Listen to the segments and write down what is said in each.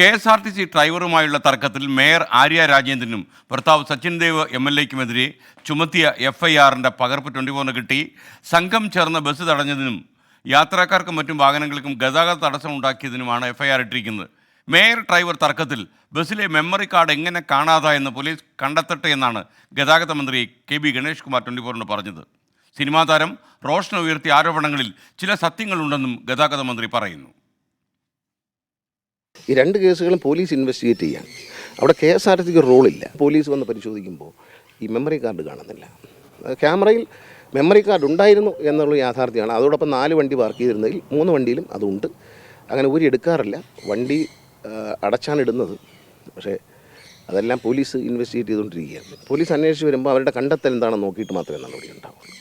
K S R T C ഡ്രൈവറുമായുള്ള തർക്കത്തിൽ mayor Arya രാജേന്ദ്രനും ഭർത്താവ് സച്ചിൻ ദേവ് എം എൽ എക്കുമെതിരെ ചുമത്തിയ എഫ് ഐ ആറിന്റെ പകർപ്പ് ട്വന്റി ഫോറിന് കിട്ടി. സംഘം ചേർന്ന് ബസ് തടഞ്ഞതിനും യാത്രക്കാർക്കും മറ്റും വാഹനങ്ങൾക്കും ഗതാഗത തടസ്സം ഉണ്ടാക്കിയതിനുമാണ് എഫ് ഐ ആർ ഇട്ടിരിക്കുന്നത്. മേയർ ഡ്രൈവർ തർക്കത്തിൽ ബസ്സിലെ മെമ്മറി കാർഡ് എങ്ങനെ കാണാതായെന്ന് പോലീസ് കണ്ടെത്തട്ടെ എന്നാണ് ഗതാഗത മന്ത്രി K B Ganesh Kumar twenty ഫോറിന് പറഞ്ഞത്. സിനിമാ താരം റോഷൻ ഉയർത്തിയ ആരോപണങ്ങളിൽ ചില സത്യങ്ങളുണ്ടെന്നും ഗതാഗത മന്ത്രി പറയുന്നു. ഈ രണ്ട് കേസുകളും പോലീസ് ഇൻവെസ്റ്റിഗേറ്റ് ചെയ്യാൻ. അവിടെ കെ എസ് ആർ ടി സിക്ക് റോളില്ല. പോലീസ് വന്ന് പരിശോധിക്കുമ്പോൾ ഈ മെമ്മറി കാർഡ് കാണുന്നില്ല. ക്യാമറയിൽ മെമ്മറി കാർഡ് ഉണ്ടായിരുന്നു എന്നുള്ള യാഥാർത്ഥ്യമാണ്. അതോടൊപ്പം നാല് വണ്ടി പാർക്ക് ചെയ്തിരുന്നതിൽ മൂന്ന് വണ്ടിയിലും അതുണ്ട്. അങ്ങനെ ഊരി എടുക്കാറില്ല. വണ്ടി അടച്ചാണ് ഇടുന്നത്. പക്ഷേ അതെല്ലാം പോലീസ് ഇൻവെസ്റ്റിഗേറ്റ് ചെയ്തുകൊണ്ടിരിക്കുകയാണ്. പോലീസ് അന്വേഷിച്ച് വരുമ്പോൾ അവരുടെ കണ്ടെത്തൽ എന്താണെന്ന് നോക്കിയിട്ട് മാത്രമേ നടപടി ഉണ്ടാവുള്ളൂ.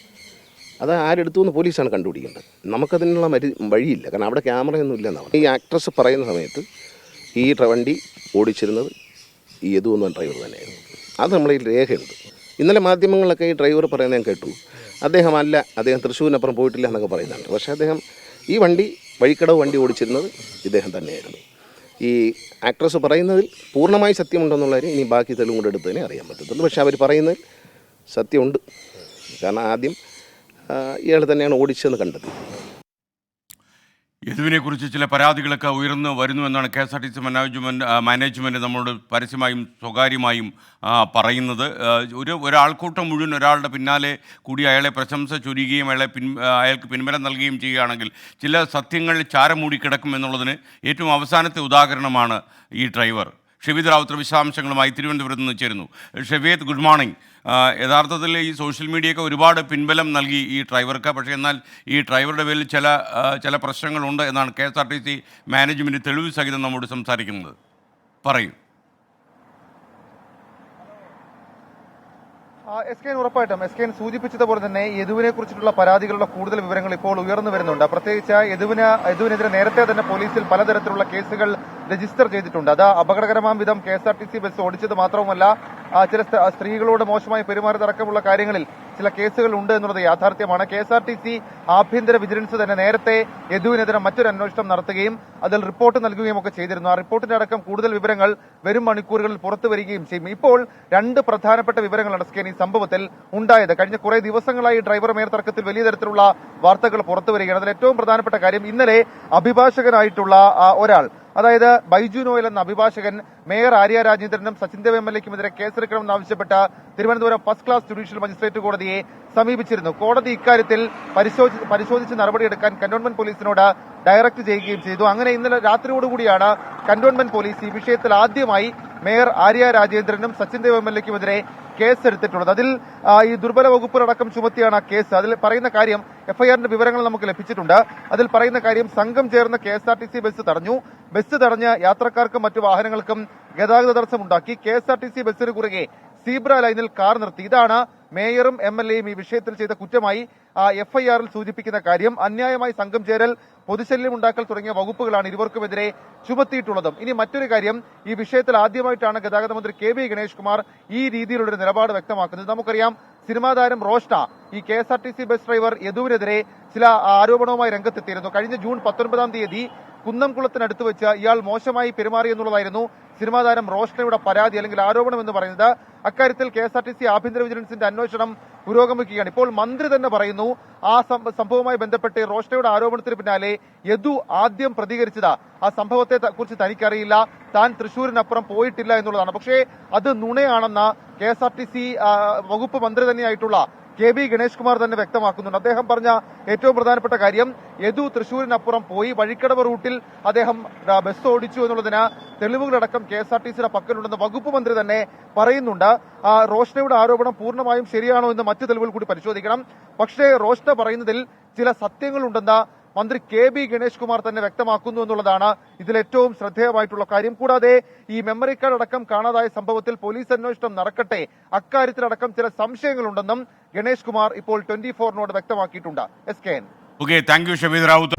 അത് ആരെടുത്തു എന്ന് പോലീസാണ് കണ്ടുപിടിക്കേണ്ടത്. നമുക്കതിനുള്ള മരി വഴിയില്ല. കാരണം അവിടെ ക്യാമറയൊന്നും ഇല്ലെന്നാണ് ഈ ആക്ട്രസ് പറയുന്ന സമയത്ത് ഈ വണ്ടി ഓടിച്ചിരുന്നത് ഈ യദു എന്ന ഡ്രൈവർ തന്നെയായിരുന്നു. അത് നമ്മളെ രേഖയുണ്ട്. ഇന്നലെ മാധ്യമങ്ങളിലൊക്കെ ഈ ഡ്രൈവർ പറയുന്നത് ഞാൻ കേട്ടു. അദ്ദേഹം അല്ല അദ്ദേഹം തൃശ്ശൂരിനപ്പുറം പോയിട്ടില്ല എന്നൊക്കെ പറയുന്നുണ്ട്. പക്ഷേ അദ്ദേഹം ഈ വണ്ടി വഴിക്കടവ് വണ്ടി ഓടിച്ചിരുന്നത് ഇദ്ദേഹം തന്നെയായിരുന്നു. ഈ ആക്ട്രസ് പറയുന്നതിൽ പൂർണമായി സത്യമുണ്ടെന്നുള്ള കാര്യം ഇനി ബാക്കി തെളിവും കൂടെ എടുത്തതിനെ അറിയാൻ പറ്റത്തുള്ളൂ. പക്ഷേ അവർ പറയുന്നതിൽ സത്യമുണ്ട്. കാരണം ആദ്യം ഇയാൾ തന്നെയാണ് ഓടിച്ചതെന്ന് കണ്ടെത്തി യദുവിനെക്കുറിച്ച് ചില പരാതികളൊക്കെ ഉയർന്നു വരുന്നുവെന്നാണ് K S R T C management management നമ്മളോട് പരസ്യമായും സ്വകാര്യമായും പറയുന്നത്. ഒരു ഒരാൾക്കൂട്ടം മുഴുവൻ ഒരാളുടെ പിന്നാലെ കൂടി അയാളെ പ്രശംസ ചൊരിയുകയും അയാളെ പിൻ അയാൾക്ക് പിൻബലം നൽകുകയും ചെയ്യുകയാണെങ്കിൽ ചില സത്യങ്ങൾ ചാരമൂടി കിടക്കും എന്നുള്ളതിന് ഏറ്റവും അവസാനത്തെ ഉദാഹരണമാണ് ഈ ഡ്രൈവർ. ഷെബീദ് റാവുത്തർ വിശദാംശങ്ങളുമായി തിരുവനന്തപുരത്ത് നിന്ന് ചേരുന്നു. Shebeed good morning. യഥാർത്ഥത്തിൽ ഈ സോഷ്യൽ മീഡിയയൊക്കെ ഒരുപാട് പിൻബലം നൽകി ഈ ഡ്രൈവർക്ക്. പക്ഷേ എന്നാൽ ഈ ഡ്രൈവറുടെ പേരിൽ ചില ചില പ്രശ്നങ്ങളുണ്ട് എന്നാണ് K S R T C management തെളിവ് സഹിതം നമ്മോട് സംസാരിക്കുന്നത്. പറയൂ. എസ് കെ ഉറപ്പായിട്ടും എസ് കെ സൂചിപ്പിച്ചതുപോലെ തന്നെ യദുവിനെ കുറിച്ചിട്ടുള്ള പരാതികളുടെ കൂടുതൽ വിവരങ്ങൾ ഇപ്പോൾ ഉയർന്നു വരുന്നുണ്ട്. പ്രത്യേകിച്ച് യദുവിന് യദുവിനെതിരെ നേരത്തെ തന്നെ പോലീസിൽ പലതരത്തിലുള്ള കേസുകൾ രജിസ്റ്റർ ചെയ്തിട്ടുണ്ട്. അത് അപകടകരമാം വിധം K S R T C bus ഓടിച്ചത് മാത്രവുമല്ല ചില സ്ത്രീകളോട് മോശമായി പെരുമാറിയതടക്കമുള്ള കാര്യങ്ങളിൽ ചില കേസുകൾ ഉണ്ട് എന്നുള്ളത് യാഥാർത്ഥ്യമാണ്. K S R T C ആഭ്യന്തര വിജിലൻസ് തന്നെ നേരത്തെ യദുവിനെതിരെ മറ്റൊരു അന്വേഷണം നടത്തുകയും അതിൽ റിപ്പോർട്ട് നൽകുകയും ഒക്കെ ചെയ്തിരുന്നു. ആ റിപ്പോർട്ടിന്റെ അടക്കം കൂടുതൽ വിവരങ്ങൾ വരും മണിക്കൂറുകളിൽ പുറത്തു വരികയും ചെയ്യും. ഇപ്പോൾ രണ്ട് പ്രധാനപ്പെട്ട വിവരങ്ങളാണ് സ്കേൻ ഈ സംഭവത്തിൽ ഉണ്ടായത്. കഴിഞ്ഞ കുറെ ദിവസങ്ങളായി ഡ്രൈവർ മേയർ തർക്കത്തിൽ വലിയ തരത്തിലുള്ള വാർത്തകൾ പുറത്തു വരികയാണ്. അതിൽ ഏറ്റവും പ്രധാനപ്പെട്ട കാര്യം ഇന്നലെ അഭിഭാഷകനായിട്ടുള്ള ഒരാൾ അതായത് ബൈജു നോയൽ എന്ന അഭിഭാഷകൻ മേയർ ആര്യ രാജേന്ദ്രനും സച്ചിൻ ദേവ് എം എൽ എക്കുമെതിരെ കേസെടുക്കണമെന്ന് ആവശ്യപ്പെട്ട Thiruvananthapuram first class judicial magistrate കോടതിയെ സമീപിച്ചിരുന്നു. കോടതി ഇക്കാര്യത്തിൽ പരിശോധി- പരിശോധിച്ച് നടപടിയെടുക്കാൻ കന്റോൺമെന്റ് പോലീസിനോട് ഡയറക്ട് ചെയ്യുകയും ചെയ്തു. അങ്ങനെ ഇന്നലെ രാത്രിയോടുകൂടിയാണ് കന്റോൺമെന്റ് പോലീസ് ഈ വിഷയത്തിൽ ആദ്യമായി മേയർ ആര്യ രാജേന്ദ്രനും സച്ചിൻ ദേവ് എം എൽ എക്കുമെതിരെ കേസ് എടുത്തിട്ടുള്ളത് അതിൽ ഈ ദുർബല വകുപ്പുകളടക്കം ചുമത്തിയാണ് ആ കേസ്. അതിൽ പറയുന്ന കാര്യം എഫ്ഐആറിന്റെ വിവരങ്ങൾ നമുക്ക് ലഭിച്ചിട്ടുണ്ട്. അതിൽ പറയുന്ന കാര്യം സംഘം ചേർന്ന K S R T C bus തടഞ്ഞു. ബസ് തടഞ്ഞ് യാത്രക്കാർക്കും മറ്റു വാഹനങ്ങൾക്കും ഗതാഗത തടസ്സമുണ്ടാക്കി. K S R T C ബസ്സിന് കുറുകെ സീബ്ര ലൈനിൽ കാർ നിർത്തി. ഇതാണ് മേയറും എം എൽ എയും ഈ വിഷയത്തിൽ ചെയ്ത കുറ്റമായി എഫ്ഐആറിൽ സൂചിപ്പിക്കുന്ന കാര്യം അന്യായമായി സംഘം ചേരൽ പൊതുശല്യം ഉണ്ടാക്കൽ തുടങ്ങിയ വകുപ്പുകളാണ് ഇരുവർക്കുമെതിരെ ചുമത്തിയിട്ടുള്ളതും. ഇനി മറ്റൊരു കാര്യം ഈ വിഷയത്തിൽ ആദ്യമായിട്ടാണ് ഗതാഗത മന്ത്രി കെ വി ഗണേഷ് കുമാർ ഈ രീതിയിലുള്ള ഒരു നിലപാട് വ്യക്തമാക്കുന്നത്. നമുക്കറിയാം സിനിമാ താരം റോഷ്ന ഈ K S R T C bus driver യദുവിനെതിരെ ചില ആരോപണവുമായി രംഗത്തെത്തിയിരുന്നു. കഴിഞ്ഞ ജൂൺ പത്തൊൻപതാം തീയതി കുന്നംകുളത്തിനടുത്ത് വെച്ച് ഇയാൾ മോശമായി പെരുമാറി എന്നുള്ളതായിരുന്നു സിനിമാ താരം റോഷ്നയുടെ പരാതി അല്ലെങ്കിൽ ആരോപണം എന്ന് പറയുന്നത്. അക്കാര്യത്തിൽ K S R T C ആഭ്യന്തര വിജിലൻസിന്റെ അന്വേഷണം പുരോഗമിക്കുകയാണ്. ഇപ്പോൾ മന്ത്രി തന്നെ പറയുന്നു ആ സംഭവവുമായി ബന്ധപ്പെട്ട് റോഷ്നയുടെ ആരോപണത്തിന് പിന്നാലെ യദു ആദ്യം പ്രതികരിച്ചത്. ആ സംഭവത്തെ കുറിച്ച് തനിക്കറിയില്ല. താൻ തൃശൂരിനപ്പുറം പോയിട്ടില്ല എന്നുള്ളതാണ്. പക്ഷേ അത് നുണയാണെന്ന് K S R T C വകുപ്പ് മന്ത്രി തന്നെയായിട്ടുള്ള കെ ബി ഗണേഷ് കുമാർ തന്നെ വ്യക്തമാക്കുന്നുണ്ട്. അദ്ദേഹം പറഞ്ഞ ഏറ്റവും പ്രധാനപ്പെട്ട കാര്യം യദു തൃശൂരിനപ്പുറം പോയി വഴിക്കടവ് റൂട്ടിൽ അദ്ദേഹം ബസ് ഓടിച്ചു എന്നുള്ളതിന് തെളിവുകളടക്കം കെ എസ് ആർ ടി സിയുടെ പക്കലുണ്ടെന്ന് വകുപ്പ് മന്ത്രി തന്നെ പറയുന്നുണ്ട്. റോഷ്നയുടെ ആരോപണം പൂർണമായും ശരിയാണോ എന്ന് മറ്റു തെളിവുകൾ കൂടി പരിശോധിക്കണം. പക്ഷേ റോഷ്ന പറയുന്നതിൽ ചില സത്യങ്ങളുണ്ടെന്ന് മന്ത്രി കെ ബി ഗണേഷ് കുമാർ തന്നെ വ്യക്തമാക്കുന്നു എന്നുള്ളതാണ് ഇതിൽ ഏറ്റവും ശ്രദ്ധേയമായിട്ടുള്ള കാര്യം. കൂടാതെ ഈ മെമ്മറി കാർഡ് അടക്കം കാണാതായ സംഭവത്തിൽ പോലീസ് അന്വേഷണം നടക്കട്ടെ. അക്കാര്യത്തിലടക്കം ചില സംശയങ്ങളുണ്ടെന്നും ഗണേഷ് കുമാർ ഇപ്പോൾ ട്വന്റി ഫോറിനോട് വ്യക്തമാക്കിയിട്ടുണ്ട്. S K okay thank you Shabeed Rawther